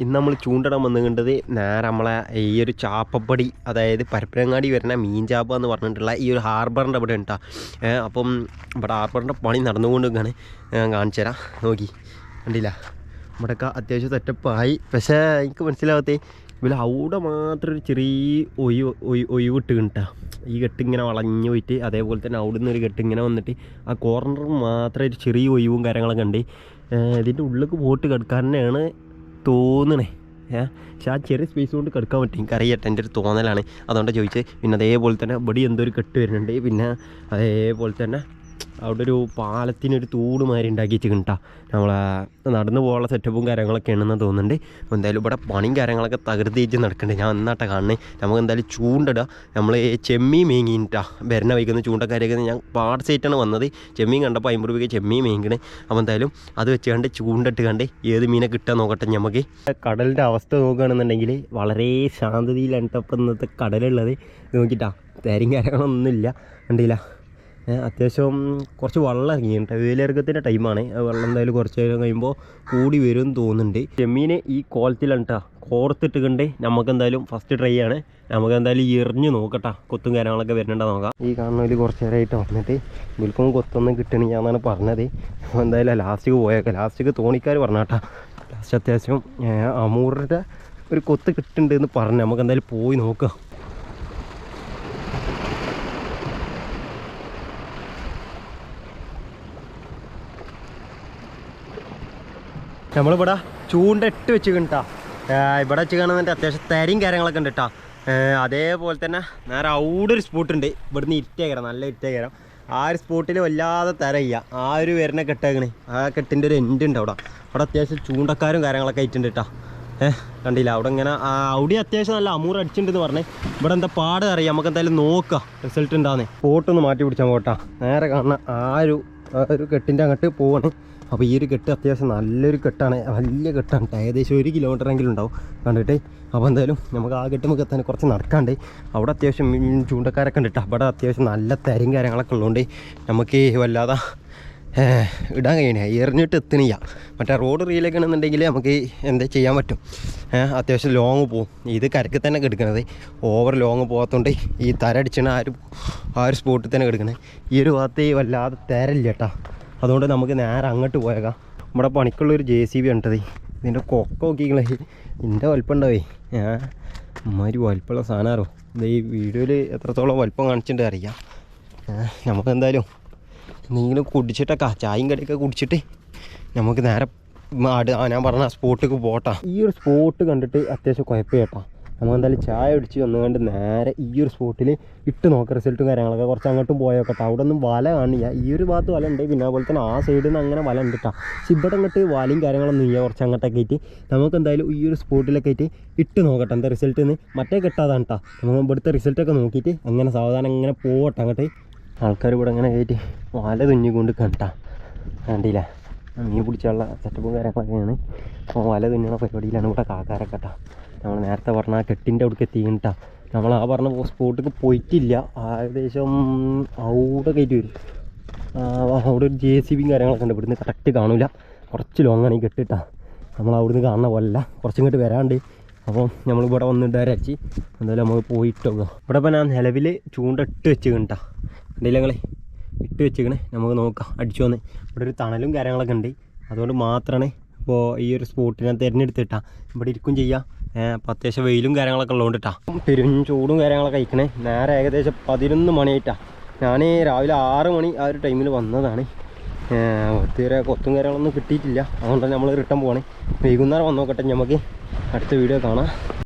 ഇന്ന് നമ്മൾ ചൂണ്ടിടാൻ വന്നുകണ്ടത് നേരെ നമ്മളെ ഈ ഒരു ചാപ്പപ്പടി അതായത് പരപ്പനങ്ങാടി വരുന്ന മീൻ ചാപ്പ എന്ന് പറഞ്ഞിട്ടുള്ള ഈ ഒരു ഹാർബറിന്റെ അവിടെ ഉണ്ടാ അപ്പം ഇവിടെ ഹാർബറിന്റെ പണി നടന്നുകൊണ്ടിരിക്കുകയാണ്. ഞാൻ കാണിച്ചു തരാം. നോക്കി. കണ്ടില്ല. ഇവിടെയൊക്കെ അത്യാവശ്യം സെറ്റപ്പായി. പക്ഷേ എനിക്ക് മനസ്സിലാകത്തേ ഇവിടെ അവിടെ മാത്രം ഒരു ചെറിയ ഒഴിവ് ഒഴി- ഒഴിവിട്ട് കിട്ടുക ഈ കെട്ടിങ്ങനെ വളഞ്ഞു പോയിട്ട് അതേപോലെ തന്നെ അവിടെ നിന്ന് ഒരു കെട്ടിങ്ങനെ വന്നിട്ട് ആ കോർണർ മാത്രം ഒരു ചെറിയ ഒഴിവും കാര്യങ്ങളൊക്കെ ഉണ്ട്. ഇതിന്റെ ഉള്ളിലേക്ക് പോയിട്ട് കിടക്കാൻ തന്നെയാണ് തോന്നണേ. ഏഹ് പക്ഷെ ആ ചെറിയ സ്പേസ് കൊണ്ട് കിടക്കാൻ പറ്റും. എനിക്ക് അറിയട്ടെ എന്റെ ഒരു തോന്നലാണ്. അതുകൊണ്ട് ചോദിച്ചത്. പിന്നെ അതേപോലെ തന്നെ ബടി എന്തോ ഒരു കെട്ട് വരുന്നുണ്ട്. പിന്നെ അതേപോലെ തന്നെ അവിടെ ഒരു പാലത്തിനൊരു തൂട് മാതിരി ഉണ്ടാക്കി വെച്ചിട്ടാ നമ്മളെ നടന്നു പോകാനുള്ള സെറ്റപ്പും കാര്യങ്ങളൊക്കെ ഉണ്ടെന്ന് തോന്നുന്നുണ്ട്. അപ്പോൾ എന്തായാലും ഇവിടെ പണിയും കാര്യങ്ങളൊക്കെ തകർത്തിച്ച് നടക്കുന്നുണ്ട് ഞാൻ എന്നാട്ടാ കാണണേ. നമുക്ക് എന്തായാലും ചൂണ്ടിടുക നമ്മൾ ചെമ്മീൻ മേങ്ങിയിട്ടാ വരണ വൈകുന്ന ചൂണ്ടക്കാരൊക്കെ ഞാൻ പാട് സൈറ്റാണ് വന്നത്. ചെമ്മീൻ കണ്ടപ്പോൾ അമ്പത് രൂപയ്ക്ക് ചെമ്മീൻ മേങ്ങിക്കണേ. അപ്പോൾ എന്തായാലും അത് വെച്ച് കണ്ട് ചൂണ്ടിട്ട് കണ്ട് ഏത് മീനെ കിട്ടാൻ നോക്കട്ടെ നമുക്ക് കടലിന്റെ അവസ്ഥ നോക്കുകയാണെന്നുണ്ടെങ്കിൽ വളരെ ശാന്തതയിലാണ് ഇപ്പം ഇന്നത്തെ കടലുള്ളത്. നോക്കിയിട്ടാ തേരും കാര്യങ്ങളൊന്നുമില്ല. കണ്ടില്ല. അത്യാവശ്യം കുറച്ച് വെള്ളം ഇറങ്ങിയിട്ടുണ്ട്. വേലിയിറക്കത്തിന്റെ ടൈമാണ് വെള്ളം എന്തായാലും കുറച്ച് നേരം കഴിയുമ്പോൾ കൂടി വരും തോന്നുന്നുണ്ട്. ചെമ്മീന് ഈ കോലത്തിലാണ് കോർത്തിട്ട് കണ്ടേ നമുക്ക് എന്തായാലും ഫസ്റ്റ് ട്രൈ ആണ്. നമുക്ക് എന്തായാലും എറിഞ്ഞ് നോക്കട്ടാ. കൊത്തും കാര്യങ്ങളൊക്കെ വരുന്നുണ്ടോ നോക്കാം. ഈ കാണുന്നതിൽ കുറച്ച് നേരമായിട്ട് വന്നിട്ട് വിൽക്കും കൊത്തൊന്നും കിട്ടണില്ല എന്നാണ് പറഞ്ഞത്. അപ്പോൾ എന്തായാലും ലാസ്റ്റിക്ക് പോയേക്കാം. ലാസ്റ്റിക്ക് തോണിക്കാർ പറഞ്ഞാട്ടാ. ലാസ്റ്റ് അത്യാവശ്യം അമൂറിന്റെ ഒരു കൊത്ത് കിട്ടുന്നുണ്ട് എന്ന് പറഞ്ഞു നമുക്ക് എന്തായാലും പോയി നോക്കാം. നമ്മളിവിടെ ചൂണ്ടിട്ട് വെച്ച് കണ്ടാ ഇവിടെ വെച്ച് കാണുന്നുണ്ട് അത്യാവശ്യം തരയും കാര്യങ്ങളൊക്കെ ഉണ്ട് കേട്ടോ അതേപോലെ തന്നെ നേരെ അവിടെ ഒരു സ്പോട്ട് ഉണ്ട്. ഇവിടുന്ന് ഇരിറ്റേക്കരം നല്ല ഇരിറ്റേക്കരം ആ ഒരു സ്പോട്ടിൽ വല്ലാതെ തരയ്യ ആ ഒരു വരുന്ന കെട്ടേക്കണേ. ആ കെട്ടിന്റെ ഒരു എൻഡ് ഉണ്ട് അവിടെ. അവിടെ അത്യാവശ്യം ചൂണ്ടക്കാരും കാര്യങ്ങളൊക്കെ ആയിട്ടുണ്ട് കേട്ടോ ഏഹ് കണ്ടില്ല? അവിടെ ഇങ്ങനെ അവിടെ അത്യാവശ്യം നല്ല അമൂർ അടിച്ചിട്ടുണ്ടെന്ന് പറഞ്ഞേ. ഇവിടെ എന്താ പാട് അറിയാം. നമുക്ക് എന്തായാലും നോക്കാം റിസൾട്ട് ഉണ്ടാകുന്നേ സ്പോട്ടൊന്ന് മാറ്റി പിടിച്ചാൽ പോട്ടാ നേരെ കാണുന്ന ആ ഒരു ഒരു കെട്ടിന്റെ അങ്ങോട്ട് പോവാണ്. അപ്പോൾ ഈ ഒരു കെട്ട് അത്യാവശ്യം നല്ലൊരു കെട്ടാണ്. വലിയ കെട്ടാണ്. ട്ടോ. ഏകദേശം ഒരു കിലോമീറ്റർ എങ്കിലും ഉണ്ടാവും. കണ്ടിട്ട്? അപ്പോൾ എന്തായാലും നമുക്ക് ആ കെട്ട് നമുക്ക് എത്താൻ കുറച്ച് നടക്കാണ്ട്. അവിടെ അത്യാവശ്യം ചൂണ്ടക്കാരൊക്കെ ഉണ്ട്. അവിടെ അത്യാവശ്യം നല്ല തരും കാര്യങ്ങളൊക്കെ ഉള്ളതുകൊണ്ട് നമുക്ക് വല്ലാതെ ഇടാൻ കഴിയണേ. എറിഞ്ഞിട്ട് എത്തണില്ല. മറ്റേ റോഡ് റീലൊക്കെ ആണെന്നുണ്ടെങ്കിൽ നമുക്ക് എന്താ ചെയ്യാൻ പറ്റും. അത്യാവശ്യം ലോങ് പോവും. ഇത് കരക്ക് തന്നെ കിടക്കണത്. ഓവർ ലോങ് പോകാത്തതുകൊണ്ട് ഈ തര അടിച്ചണ ആ ഒരു ആ ഒരു സ്പോട്ടിൽ തന്നെ കിടക്കണേ. ഈ ഒരു ഭാഗത്ത് വല്ലാതെ തരല്ല കേട്ടോ അതുകൊണ്ട് നമുക്ക് നേരെ അങ്ങോട്ട് പോയേക്കാം. നമ്മുടെ പണിക്കുള്ളൊരു ജെ സി ബി ഉണ്ടത് ഇതിന്റെ കൊക്ക നോക്കിക്കളെ ഇതിന്റെ വലിപ്പം ഉണ്ടാവേ ഞാൻ അമ്മാതിരി വലിപ്പമുള്ള സാധനമാറോ ഇത് ഈ വീഡിയോയിൽ എത്രത്തോളം വലിപ്പം കാണിച്ചിട്ടുണ്ട് അറിയാം. നമുക്ക് എന്തായാലും എന്തെങ്കിലും കുടിച്ചിട്ടൊക്കെ ചായയും കടിയൊക്കെ കുടിച്ചിട്ട് നമുക്ക് നേരെ ഞാൻ പറഞ്ഞ സ്പോട്ടിലേക്ക് പോട്ടാ. ഈ ഒരു സ്പോട്ട് കണ്ടിട്ട് അത്യാവശ്യം കുഴപ്പമില്ല നമുക്ക് എന്തായാലും ചായ അടിച്ച് വന്നുകൊണ്ട് നേരെ ഈ ഒരു സ്പോട്ടിൽ ഇട്ട് നോക്ക റിസൾട്ടും കാര്യങ്ങളൊക്കെ. കുറച്ച് അങ്ങോട്ടും പോയോക്കട്ടെ അവിടെ ഒന്നും വല കാണില്ല. ഈ ഒരു ഭാഗത്ത് വല ഉണ്ട്. പിന്നെ അതുപോലെ തന്നെ ആ സൈഡിൽ നിന്ന് അങ്ങനെ വല ഉണ്ട് കേട്ടോ. ഇവിടെ അങ്ങോട്ട് വലയും കാര്യങ്ങളൊന്നും ഇല്ല. കുറച്ച് അങ്ങോട്ടൊക്കെ ആയിട്ട്. നമുക്ക് എന്തായാലും ഈ ഒരു സ്പോട്ടിലൊക്കെ ആയിട്ട് ഇട്ട് നോക്കട്ടെ. എന്താ റിസൾട്ട് നിന്ന് മറ്റേ കിട്ടാതാണ് കേട്ടോ. നമ്മൾ ഇവിടുത്തെ റിസൾട്ടൊക്കെ നോക്കിയിട്ട് അങ്ങനെ സാവധാനം അങ്ങനെ പോകട്ടെ അങ്ങോട്ട് ആൾക്കാർ ഇവിടെ അങ്ങനെ കയറ്റി വല തുന്നിക്കൊണ്ട് കണ്ടാ. കണ്ടില്ല? മീൻ പിടിച്ചുള്ള സെറ്റപ്പും കാര്യങ്ങളൊക്കെയാണ്. അപ്പോൾ വല തുന്നണ പരിപാടിയിലാണ് ഇവിടെ കാക്കാരൊക്കെ കേട്ടോ. നമ്മൾ നേരത്തെ പറഞ്ഞ ആ കെട്ടിന്റെ അവിടേക്ക് എത്തിയിട്ടാ നമ്മൾ ആ പറഞ്ഞ സ്പോട്ടിൽ പോയിട്ടില്ല. ഏകദേശം അവിടെ കയറ്റി വരും. അവിടെ ഒരു ജെ സി ബിയും കാര്യങ്ങളൊക്കെ ഉണ്ട്. ഇവിടുന്ന് കറക്റ്റ് കാണില്ല. കുറച്ച് ലോങ്ങാണ് ഈ കെട്ടിട്ടാ നമ്മൾ അവിടുന്ന് കാണുന്ന പോലല്ല. കുറച്ചും ഇങ്ങോട്ട് വരാണ്ട്. അപ്പോൾ നമ്മൾ ഇവിടെ വന്നിട്ട് വരച്ച് എന്തായാലും നമുക്ക് പോയിട്ടോ ഇവിടെ ഇപ്പം ഞാൻ നിലവിൽ ചൂണ്ട ഇട്ട് വെച്ച് കണ്ടാ കണ്ടില്ല ഞങ്ങളെ ഇട്ട് വെച്ചിക്കണേ നമുക്ക് നോക്കാം. അടിച്ചു വന്ന്. ഇവിടെ ഒരു തണലും കാര്യങ്ങളൊക്കെ ഉണ്ട്. അതുകൊണ്ട് മാത്രമാണ് ഇപ്പോൾ ഈ ഒരു സ്പോട്ടിനെ തിരഞ്ഞെടുത്തിട്ടാണ് തിരഞ്ഞെടുത്തിട്ടാ. ഇവിടെ ഇരിക്കും ചെയ്യാം. അപ്പം അത്യാവശ്യം വെയിലും കാര്യങ്ങളൊക്കെ ഉള്ളതുകൊണ്ട് ഇട്ടാ പെരും ചൂടും കാര്യങ്ങളൊക്കെ കഴിക്കണേ. നേരെ ഏകദേശം പതിനൊന്ന് മണിയായിട്ടാ. ഞാൻ രാവിലെ ആറ് മണി ആ ഒരു ടൈമിൽ വന്നതാണ്. ഒത്തിരി കൊത്തും കാര്യങ്ങളൊന്നും കിട്ടിയിട്ടില്ല. അതുകൊണ്ടാണ് നമ്മൾ റിട്ടേൺ പോവാണ്. വൈകുന്നേരം വന്നോക്കട്ടെ. നമുക്ക് അടുത്ത വീഡിയോ കാണാം.